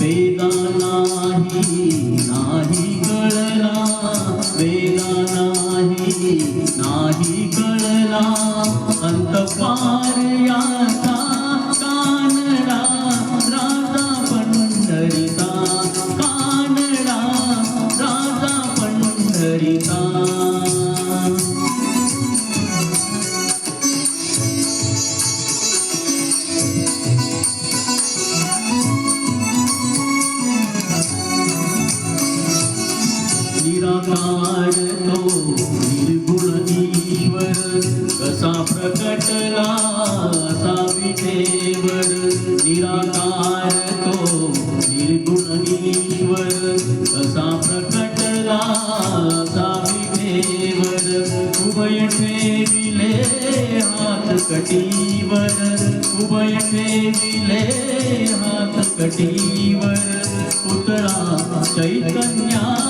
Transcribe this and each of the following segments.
वेदा नाही नाही कळला वेदा नाही नाही कळला निराकार निर्गुण ईश्वर कसा प्रकटला असा विठेवर निराकार तो निर्गुण ईश्वर कसा प्रकटला असा विठेवर उभय ठेविले हात कटीवर उभय ठेविले हात कटीवर पुतळा चैतन्या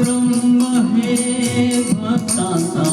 ब्रह्म है भक्ता